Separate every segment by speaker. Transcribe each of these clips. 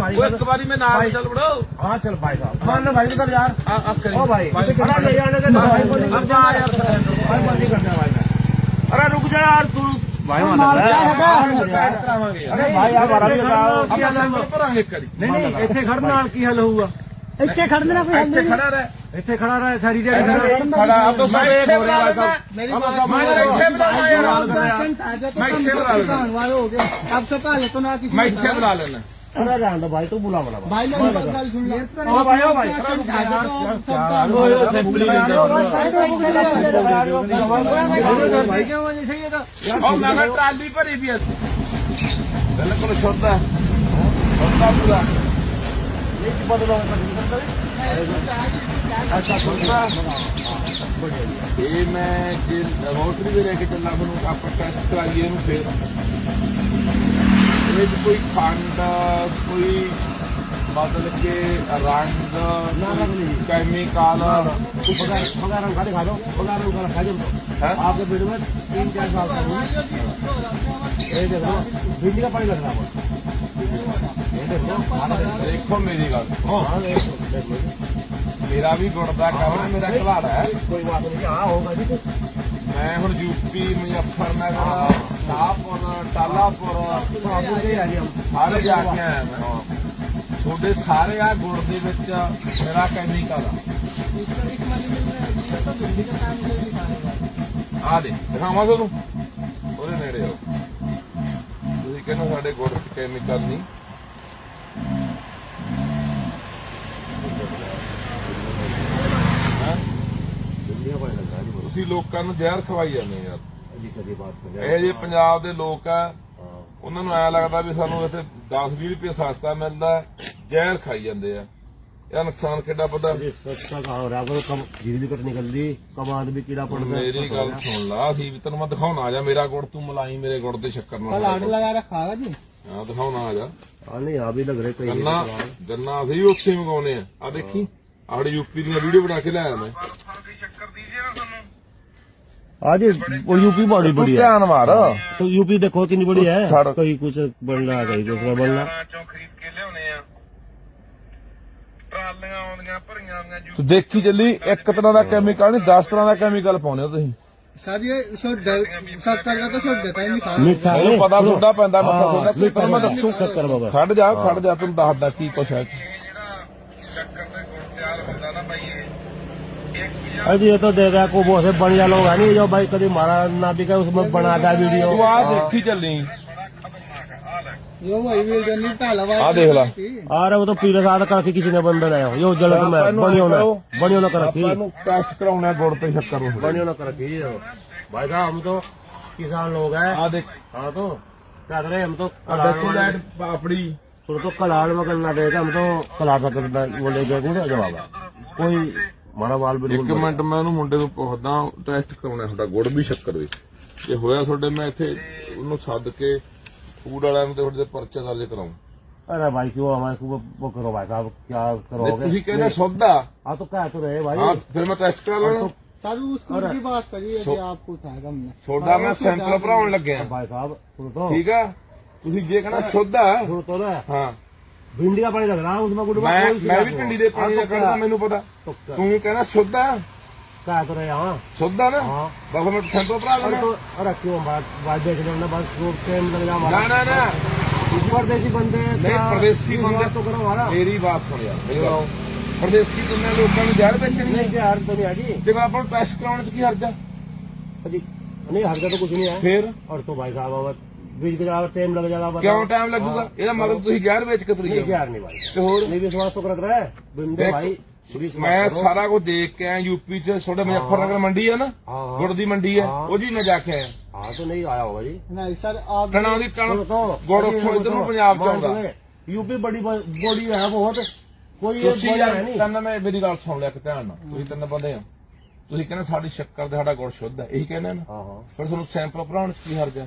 Speaker 1: भाई
Speaker 2: ਉਹ ਇੱਕ ਵਾਰੀ ਮੈਂ ਨਾਲ ਚੱਲ ਬੜੋ
Speaker 1: हाँ चल भाई साहब मान लो भाई तो यार
Speaker 2: ਆ ਆ ਕਰੀ
Speaker 1: ओ भाई
Speaker 2: भाई,
Speaker 1: अरे ले जाने के भाई को नहीं
Speaker 2: अब आ यार सिलेंडर
Speaker 1: भाई बंद ही करना भाई मैं। अरे रुक जा यार तू भाई मान
Speaker 2: ਮਾਲ
Speaker 1: ले
Speaker 2: ਕਿਆ ਹੈਗਾ
Speaker 1: यार।
Speaker 2: ਕਰਾਵਾਂਗੇ ਯਾਰ
Speaker 1: अरे भाई यार हमारा भी बताओ
Speaker 2: ਆਪਾਂ ਸੈਂਪਲ ਭਰਾਂਗੇ ਇੱਕ ਵਾਰੀ
Speaker 1: नहीं नहीं ਇੱਥੇ ਖੜਨ ਨਾਲ ਕੀ ਹੱਲ ਹੋਊਗਾ
Speaker 3: ਇੱਥੇ ਖੜਨ ਦਾ ਕੋਈ ਹੱਲ
Speaker 2: ਇੱਥੇ
Speaker 3: ਨਹੀਂ
Speaker 2: ਖੜਾ ਰਹਿ
Speaker 1: ਇੱਥੇ ਖੜਾ ਰਹੇ ਸਾਰੀ
Speaker 2: ਇੱਥੇ
Speaker 1: ਦਿਹਾੜੀ
Speaker 2: ਖੜਾ ਆ ਤਾਂ
Speaker 1: ਮੈਂ
Speaker 2: ਮੈਂ ਇੱਥੇ
Speaker 1: ਹੋ ਰਿਹਾ
Speaker 2: ਬੁਲਾ
Speaker 1: ਭਾਈ
Speaker 2: ਲੈਣਾ
Speaker 1: ਸਾਹਿਬ
Speaker 3: मेरी
Speaker 1: अब
Speaker 3: बात
Speaker 1: सब
Speaker 2: मैं
Speaker 3: सुनो।
Speaker 2: इतने बड़ा
Speaker 3: भाई,
Speaker 2: यार,
Speaker 3: जब
Speaker 1: बड़ा
Speaker 3: पेशेंट आ जाए तो
Speaker 2: मैं
Speaker 3: कम
Speaker 2: इतने
Speaker 3: से
Speaker 2: बड़ा
Speaker 3: कम
Speaker 2: लगा।
Speaker 3: दुकान वाले हो गए अब से पहले तो ना किसी
Speaker 2: ਮੈਂ
Speaker 3: ने
Speaker 2: ਇੱਥੇ
Speaker 3: कहा।
Speaker 1: खरा रांदा भाई तो बुलावा ना
Speaker 3: भाई
Speaker 1: ओ भाई ओ भाई
Speaker 3: ओ मैं मैं
Speaker 1: टाली
Speaker 3: भरी
Speaker 1: भी
Speaker 3: बिल्कुल
Speaker 1: शुद्ध
Speaker 3: है
Speaker 1: शुद्ध पूरा ये की बदलो अच्छा
Speaker 2: ये मैं रोटरी भी लेके चलना बनू आपका टेस्ट कराइए फिर ਆਪਾਂ ਟੈਸਟ ਕਰਾਈਏ ਇਹਨੂੰ ਫਿਰ ਇਹ 'ਚ ਕੋਈ ਖੰਡ ਕੋਈ ਬਦਲ ਕੇ ਰੰਗ
Speaker 1: नहीं।
Speaker 2: ਕੈਮੀਕਲ
Speaker 1: पगार पगार हम खाते खा लो पगार हम खा लो
Speaker 2: हैं?
Speaker 1: आपके पेट में तीन चार साल का हूँ ये देखो भिंडी का पानी लग रहा है ये देखो खाना देखो।
Speaker 2: ਦੇਖੋ ਮੇਰੀ ਗੱਲ
Speaker 1: हाँ देखो देखो
Speaker 2: ਮੇਰਾ ਵੀ ਗੁੜ ਦਾ ਕੰਮ ਮੇਰਾ ਘਲਾੜ ਹੈ
Speaker 1: कोई बात नहीं हाँ होगा जी कुछ
Speaker 2: ਮੈਂ ਹੁਣ ਯੂਪੀ ਮੁਜ਼ੱਫਰਨਗਰ ਤੁਹਾਡੇ ਸਾਰੇ ਆ ਗੁੜ ਦੇ ਵਿੱਚ ਮੇਰਾ ਕੈਮੀਕਲ ਆ। ਆ ਦੇ, ਦਿਖਾਵਾਂ ਤੁਹਾਨੂੰ? ਉਹਦੇ ਨੇੜੇ ਆਓ। ਤੁਸੀਂ ਕਹਿੰਦੇ ਸਾਡੇ ਗੁੜ ਚ ਕੈਮੀਕਲ ਨਹੀਂ। ਤੁਸੀਂ ਲੋਕਾਂ ਨੂੰ ਜ਼ਹਿਰ ਖਵਾਈ ਜਾਂਦੇ ਯਾਰ।
Speaker 1: अजी सदी बात कर
Speaker 2: ਇਹ ਜੇ ਪੰਜਾਬ ਦੇ ਲੋਕ ਆ
Speaker 1: हाँ
Speaker 2: ਉਹਨਾਂ ਨੂੰ ਐ ਲੱਗਦਾ ਵੀ ਸਾਨੂੰ ਇੱਥੇ 10-20 ਰੁਪਏ ਸਸਤਾ ਮਿਲਦਾ ਹੈ, ਜ਼ਹਿਰ ਖਾਈ ਜਾਂਦੇ ਆ ਇਹ ਨੁਕਸਾਨ ਕਿੱਡਾ ਵੱਡਾ
Speaker 1: अरे सस्ता कहाँ हो रहा है अगर कब बिजली कट निकल दी कमाद भी कीड़ा पड़
Speaker 2: ਹੁਣ
Speaker 1: गया
Speaker 2: ਮੇਰੀ ਗੱਲ ਸੁਣ ਲਾ ਅਸੀਂ ਵੀ ਤੈਨੂੰ ਮੈਂ ਦਿਖਾਉਣਾ ਆ ਜਾ ਮੇਰਾ ਗੁੜ ਤੂੰ ਮਲਾਈ ਮੇਰੇ ਗੁੜ ਤੇ ਸ਼ੱਕਰ
Speaker 3: कल
Speaker 2: ਨਾਲ
Speaker 3: आग लगा रखा है जी
Speaker 2: ਹਾਂ ਦਿਖਾਉਣਾ ਆ ਜਾ
Speaker 1: हाँ नहीं यहाँ भी लग रहे कई
Speaker 2: ਗੰਨਾ ਗੰਨਾ ਅਸੀਂ ਵੀ ਉੱਥੇ ਮੰਗਾਉਨੇ ਆ ਆ ਦੇਖੀ ਆੜੇ ਯੂਪੀ ਦੀਆਂ ਵੀਡੀਓ ਬਣਾ ਕੇ ਲਿਆਇਆ ਮੈਂ
Speaker 1: हाँ जी वो यूपी बड़ी बड़ी है
Speaker 2: ਧਿਆਨ ਮਾਰ
Speaker 1: तो यूपी देखो कितनी बड़ी है
Speaker 2: छाड़।
Speaker 1: कहीं कुछ बढ़ रहा है कहीं दूसरा बढ़ रहा है।
Speaker 2: ਚੋਂ ਖਰੀਦ ਕੇ ਲਿਆਉਨੇ ਆ ਟਰਾਲੀਆਂ ਆਉਂਦੀਆਂ ਭਰੀਆਂ ਆਉਂਦੀਆਂ ਤੂੰ ਦੇਖੀ ਚੱਲੀ ਇੱਕ ਤਰ੍ਹਾਂ ਦਾ ਕੈਮੀਕਲ ਨਹੀਂ 10 ਤਰ੍ਹਾਂ ਦਾ ਕੈਮੀਕਲ ਪਾਉਨੇ ਹੋ ਤੁਸੀਂ
Speaker 3: सर ये शुद्ध सत्तर का तो शुद्ध देता ही नहीं खा
Speaker 1: मीठा
Speaker 2: ਇਹਨੂੰ
Speaker 1: है
Speaker 2: ਪਤਾ ਤੁਹਾਡਾ ਪੈਂਦਾ ਮੱਥਾ
Speaker 1: हाँ,
Speaker 2: ਤੁਹਾਡਾ
Speaker 1: मीठा
Speaker 2: ਮੈਂ
Speaker 1: है।
Speaker 2: ਦੱਸੂ
Speaker 1: शक्कर बाबा
Speaker 2: ਖੜ ਜਾ ਖੜ ਜਾ ਤੈਨੂੰ ਦੱਸਦਾ ਕੀ ਕੁਛ ਹੈ
Speaker 1: अभी ये तो देगा को बहुत से बढ़िया लोग है। नहीं जो भाई कभी मारा ना भी कहीं उसमें बनाता वीडियो।
Speaker 3: देखी चल।
Speaker 2: रही देख ला।
Speaker 1: अरे वो तो पीले साथ करके किसी ने बंद बनाया यो जलत में बनियो ना बनियो ना
Speaker 2: करके टेस्ट कराउना गोड़ पे शक्कर
Speaker 1: बनियो ना करके भाई साहब हम तो किसान लोग है।
Speaker 2: हाँ देख।
Speaker 1: हाँ तो कह रहे हम तो
Speaker 2: अपनी
Speaker 1: तो कलाड़ में करना देगा हम तो कलाड़ का करना बोले तो जवाब कोई हमारा बाल
Speaker 2: ਇੱਕ
Speaker 1: बिल्कुल
Speaker 2: ਮਿੰਟ ਮੈਂ ਉਹਨੂੰ ਮੁੰਡੇ ਨੂੰ ਪੁੱਛਦਾ ਟੈਸਟ ਕਰਾਉਣਾ ਤੁਹਾਡਾ ਗੁੜ ਵੀ ਸ਼ੱਕਰ ਵੀ ਜੇ ਹੋਇਆ ਤੁਹਾਡੇ ਮੈਂ ਇੱਥੇ ਉਹਨੂੰ ਸੱਦ ਕੇ ਫੂਡ ਵਾਲਿਆਂ ਨੂੰ ਤੇ ਤੁਹਾਡੇ ਤੇ ਪਰਚਾ ਦਰਜ ਕਰਾਉਂ
Speaker 1: अरे भाई क्यों हमारे को वो- वो करो भाई साहब क्या करोगे
Speaker 2: ਤੁਸੀਂ ਕਹਿੰਦੇ ਸੌਦਾ
Speaker 1: हाँ तो क्या तो रहे भाई
Speaker 2: ਹਾਂ ਫਿਰ ਮੈਂ ਟੈਸਟ ਕਰਾ ਲੈਣਾ
Speaker 3: सर उसको की बात करिए यदि आपको उठाएगा हमने
Speaker 2: ਤੁਹਾਡਾ ਮੈਂ ਸੈਂਪਲ ਭਰਾਉਣ ਲੱਗਿਆ
Speaker 1: भाई साहब सुन तो
Speaker 2: ਠੀਕ आ ਤੁਸੀਂ ਜੇ ਕਹਿੰਦਾ ਸੌਦਾ
Speaker 1: सुन तो ना
Speaker 2: ਹਾਂ
Speaker 1: भिंडी का पानी लग रहा है उसमें गुड़
Speaker 2: ਮੈਂ ਮੈਂ ਵੀ ਪਿੰਡੀ ਦੇ ਪਾਣੀ ਦਾ ਕੱਢਦਾ ਮੈਨੂੰ ਪਤਾ
Speaker 1: तो क्या
Speaker 2: ਤੂੰ ਕਹਿੰਦਾ ਸੌਦਾ
Speaker 1: क्या तो रहे हाँ
Speaker 2: ਸੌਦਾ ਨਾ
Speaker 1: हाँ
Speaker 2: ਬਸ ਮੈਂ ਸੈਂਪਲ ਭਰਾ
Speaker 1: अरे
Speaker 2: ਲੈਣਾ
Speaker 1: तो अरे क्यों बात बात देख लेना बस वो टाइम लग जा
Speaker 2: ਨਾ
Speaker 1: हमारा
Speaker 2: ਨਾ ਨਾ
Speaker 1: इस परदेसी बंदे
Speaker 2: नहीं
Speaker 1: क्या-
Speaker 2: परदेसी
Speaker 1: इस
Speaker 2: बंदे
Speaker 1: बात तो करो हमारा
Speaker 2: ਮੇਰੀ ਬਾਤ ਸੁਣ ਯਾਰ ਮੇਰੀ ਬਾਤ ਪਰਦੇਸੀ ਦੁਨੀਆ ਲੋਕਾਂ ਨੂੰ ਜ਼ਹਿਰ ਵੇਚਣੀ
Speaker 1: नहीं क्या हर तो नहीं आजी
Speaker 2: ਦੇਖੋ ਆਪਾਂ ਨੂੰ ਟੈਸਟ ਕਰਾਉਣ ਚ ਕੀ ਹਰਜ ਆ
Speaker 1: अजी नहीं हर का तो कुछ नहीं है
Speaker 2: ਫਿਰ
Speaker 1: और तो भाई साहब अब बीच के ज्यादा टाइम लग जाएगा बताओ।
Speaker 2: ਕਿਉਂ ਟਾਈਮ ਲੱਗੂਗਾ ਇਹਦਾ ਮਤਲਬ ਤੁਸੀਂ ਜ਼ਹਿਰ ਵੇਚ ਕੇ ਤੁਰੀ
Speaker 1: नहीं
Speaker 2: ਜਾਓ
Speaker 1: क्या नहीं भाई
Speaker 2: ਤੇ ਹੋਰ
Speaker 1: नहीं विश्वास तो कर रहा है बिंदे
Speaker 2: देख,
Speaker 1: भाई विश्वास
Speaker 2: ਮੈਂ
Speaker 1: करो।
Speaker 2: ਸਾਰਾ ਕੁਝ ਦੇਖ ਕੇ ਆਇਆ ਯੂਪੀ ਚ ਛੋਟੇ ਮੁਜ਼ੱਫਰਨਗਰ ਮੰਡੀ ਹੈ ਨਾ
Speaker 1: हाँ हाँ
Speaker 2: ਗੁੜ ਦੀ ਮੰਡੀ ਹੈ
Speaker 1: ਹਾਂ।
Speaker 2: ਉਹ ਜੀ ਮੈਂ ਜਾ ਕੇ ਆਇਆ
Speaker 1: हाँ तो नहीं आया होगा जी
Speaker 3: नहीं सर आप
Speaker 2: ਟਣਾ ਦੀ ਟਣ
Speaker 1: सुनो तो
Speaker 2: ਗੁੜ
Speaker 1: अभी
Speaker 2: ਉੱਥੋਂ
Speaker 1: सुनो
Speaker 2: ਇੱਧਰ ਨੂੰ
Speaker 1: तो,
Speaker 2: ਪੰਜਾਬ ਚ
Speaker 1: मान
Speaker 2: ਆਉਂਦਾ
Speaker 1: तुम्हें, यूपी बड़ी बड़ी है बहुत कोई ये
Speaker 2: ਤੁਸੀਂ
Speaker 1: बड़ा
Speaker 2: ਯਾਰ
Speaker 1: है नहीं
Speaker 2: ਤੈਨੂੰ ਮੈਂ ਮੇਰੀ ਗੱਲ ਸੁਣ ਲਿਆ ਕਿ ਧਿਆਨ ਨਾਲ ਤੁਸੀਂ ਤਿੰਨ ਬੰਦੇ ਆ ਤੁਸੀਂ ਕਹਿੰਦੇ ਸਾਡੀ ਸ਼ੱਕਰ ਤੇ ਸਾਡਾ ਗੁੜ ਸ਼ੁੱਧ ਹੈ ਇਹੀ ਕਹਿੰਦੇ ਨਾ
Speaker 1: हाँ हाँ
Speaker 2: ਫਿਰ ਤੁਹਾਨੂੰ ਸੈਂਪਲ ਭਰਾਉਣ ਚ ਕੀ ਹਰਜ ਹੈ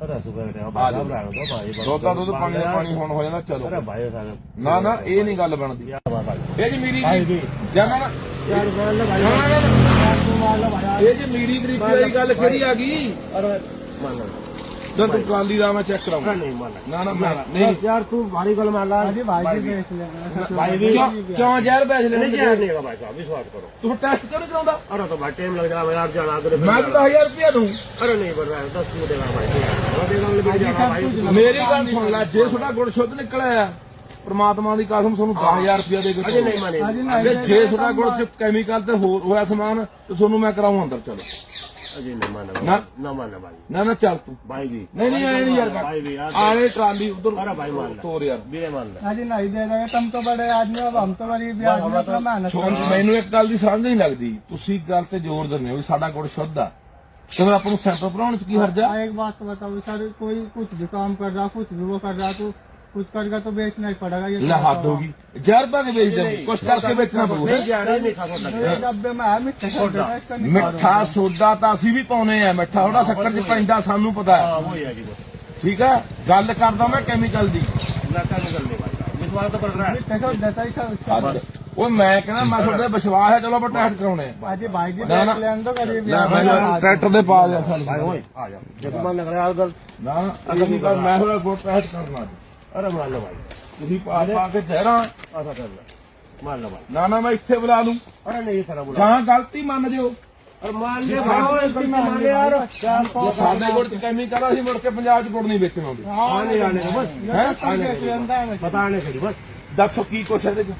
Speaker 2: ਅਰੇ ਦੁੱਧ ਪਾਣੀ ਪਾਣੀ ਹੁਣ ਹੋ ਜਾਂਦਾ ਚਲੋ। ਨਾ ਨਾ ਇਹ ਨਹੀਂ ਗੱਲ ਬਣਦੀ। ਇਹ ਜੀ ਮੇਰੀ ਜਾਨਾ ਇਹ ਜੀ ਮੇਰੀ ਗਰੀਬੀ ਵਾਲੀ ਗੱਲ ਕਿਹੜੀ ਆ ਗਈ? ਤੂੰ ਟਰਾਲੀ ਦਾ ਮੈਂ ਚੈੱਕ ਕਰਾਉਂਗਾ ਨਾ ਨਾ ਨਹੀਂ।
Speaker 1: ਯਾਰ ਤੂੰ ਭਾਰੀ ਗੱਲ
Speaker 3: ਮੰਨ ਲਾ। ਜੀ ਭਾਈ ਜੀ।
Speaker 1: ਭਾਈ ਜੀ।
Speaker 2: ਕਿਉਂ ਜ਼ਹਿਰ
Speaker 1: ਵੇਚ
Speaker 2: ਲੈ
Speaker 1: ਨਹੀਂ ਜ਼ਹਿਰ ਨਹੀਂ ਭਾਈ ਸਾਹਿਬ ਵਿਸ਼ਵਾਸ ਕਰੋ।
Speaker 2: ਤੂੰ ਟੈਸਟ ਕਿਉਂ ਨਹੀਂ ਕਰਾਉਂਦਾ?
Speaker 1: ਅਰੇ ਤਾਂ ਭਾਈ ਟਾਈਮ ਲੱਗ ਜਾਣਾ ਯਾਰ ਜਾਣਾ ਅਗਲੇ
Speaker 2: ਮੈਂ 10000 ਰੁਪਏ ਦੂੰ
Speaker 1: ਅਰੇ ਨਹੀਂ ਬਰਵਾ 10 ਦੇਣਾ ਭਾਈ
Speaker 2: ਮੇਰੀ ਗੱਲ ਸੁਣ ਲੈ ਜੇ ਤੁਹਾਡਾ ਗੁੜ ਸ਼ੁੱਧ ਨਿਕਲਿਆ ਆ ਪ੍ਰਮਾਤਮਾ ਦੀ ਕਸਮ ਤੁਹਾਨੂੰ 10000 ਰੁਪਇਆ ਦੇ ਕੇ
Speaker 1: ਨਹੀਂ
Speaker 3: ਮਾਨੇ
Speaker 2: ਜੇ ਤੁਹਾਡਾ ਗੁਣ ਚ ਕੈਮੀਕਲ ਤੇ ਹੋਰ ਹੋਇਆ ਸਮਾਨ ਤੇ ਤੁਹਾਨੂੰ ਮੈਂ ਕਰਾਉਂ ਅੰਦਰ ਚਲੋ।
Speaker 1: ਅਜੇ
Speaker 2: ਨਾ। ਚੱਲ ਤੂੰ।
Speaker 1: ਭਾਈ ਜੀ
Speaker 2: ਨਹੀਂ ਨਹੀਂ ਆਏ ਨਹੀਂ ਯਾਰ ਆਲੇ ਟਰਾਲੀ ਉਧਰ
Speaker 1: ਅਰੇ ਭਾਈ ਮਾਰ
Speaker 2: ਤੋਰ ਯਾਰ।
Speaker 3: ਮੇਰੇ ਮਾਰ ਲੈ। ਅਜੇ ਨਹੀਂ ਦੇ ਰਹੇ ਤੁਮ ਤੋਂ ਬੜੇ ਆਦਮੀ ਹੋ ਹਮ ਤੋਂ ਬੜੀ ਵੀ ਆਦਮੀ
Speaker 2: ਹੋ ਮੈਨੂੰ ਇੱਕ ਗੱਲ ਦੀ ਸਮਝ ਨਹੀਂ ਲੱਗਦੀ। ਤੁਸੀਂ ਗੱਲ ਤੇ ਜ਼ੋਰ ਦਿੰਦੇ ਹੋ ਸਾਡਾ ਗੁੜ ਸ਼ੁੱਧ ਆ। ਤੇ ਫਿਰ ਆਪਾਂ ਨੂੰ ਸੈਂਪਲ ਭਰਾਉਣ ਚ ਕੀ ਹਰਜਾ
Speaker 3: हाँ, एक बात तो बताओ सर कोई कुछ भी काम कर रहा कुछ भी वो कर रहा तो कुछ करेगा तो बेचना ही पड़ेगा ये
Speaker 2: ਲੈ ਹੱਦ ਹੋ ਗਈ ਜ਼ਹਿਰ ਪਾ ਕੇ ਵੇਚ ਦੇ ਕੁਛ ਕਰਕੇ ਵੇਚਣਾ ਪਊ
Speaker 1: नहीं जा रही नहीं था लग
Speaker 3: ये डब्बे में है मिठा सोडा इसका नहीं
Speaker 2: ਮਿੱਠਾ ਸੋਡਾ ਤਾਂ ਅਸੀਂ ਵੀ ਪਾਉਨੇ ਆ ਮਿੱਠਾ ਥੋੜਾ ਸ਼ੱਕਰ ਚ ਪੈਂਦਾ ਸਾਨੂੰ ਪਤਾ ਹੈ
Speaker 1: हाँ वही है जी बस
Speaker 2: ਠੀਕ ਹੈ ਗੱਲ ਕਰਦਾ ਮੈਂ ਕੈਮੀਕਲ ਦੀ
Speaker 1: लड़का निकल नहीं भाई साहब विश्वास तो कर रहा है
Speaker 3: मिठा सोडा था इसका
Speaker 2: ਹੱਦ। ਉਹ ਮੈਂ ਕਹਿੰਦਾ ਮੈਂ ਤੁਹਾਡੇ ਵਿਸ਼ਵਾਸ ਹੈ ਚਲੋ ਆਪਾਂ ਕਰਾਉਣੇ ਆ। ਅਜੇ
Speaker 3: ਬਾਈਕ
Speaker 2: ਦੀ ਦੇ ਪਾ ਦਿਆ ਸਾਨੂੰ।
Speaker 1: ਆ ਜਾ। ਜਦੋਂ ਮੈਂ ਨਗਰਿਆ ਗੱਲ।
Speaker 2: ਨਾ ਅਗਲੀ ਵਾਰ ਮੈਂ ਤੁਹਾਡਾ ਫੋਟ ਟੈਸਟ ਕਰਨਾ
Speaker 1: ਅਰੇ ਮਾਲ ਲਵਾਈ
Speaker 2: ਤੁਸੀਂ ਪਾ ਪਾ ਕੇ
Speaker 1: ਚਿਹਰਾ। ਆਸਾ ਕਰ ਲੈ ਮਾਲ ਲਵਾਈ
Speaker 2: ਨਾ ਨਾ ਮੈਂ ਇੱਥੇ ਬੁਲਾ ਲੂੰ।
Speaker 1: ਅਰੇ ਨਹੀਂ ਤੇਰਾ ਬੁਲਾ।
Speaker 2: ਜਾਂ ਗਲਤੀ ਮੰਨ ਜਿਓ।
Speaker 1: ਔਰ ਮਾਲ ਦੇ ਭਾਓ ਇੱਥੇ ਮੰਨ ਲਿਆ
Speaker 2: ਯਾਰ। ਸਾਡੇ ਕੋਲ ਕੈਮੀਕਲ ਅਸੀਂ ਮੁੜ ਕੇ ਪੰਜਾਬ ਚ ਗੁੜ ਨਹੀਂ ਵੇਚਣ ਆਉਂਦੇ।
Speaker 3: ਹਾਂ? ਨਹੀਂ ਆਣੇ ਬਸ
Speaker 1: ਪਤਾ ਨਹੀਂ ਕਰੀ ਬਸ।
Speaker 2: ਦੱਸੋ ਕੀ ਕੁਛ ਇਹਦੇ ਚ?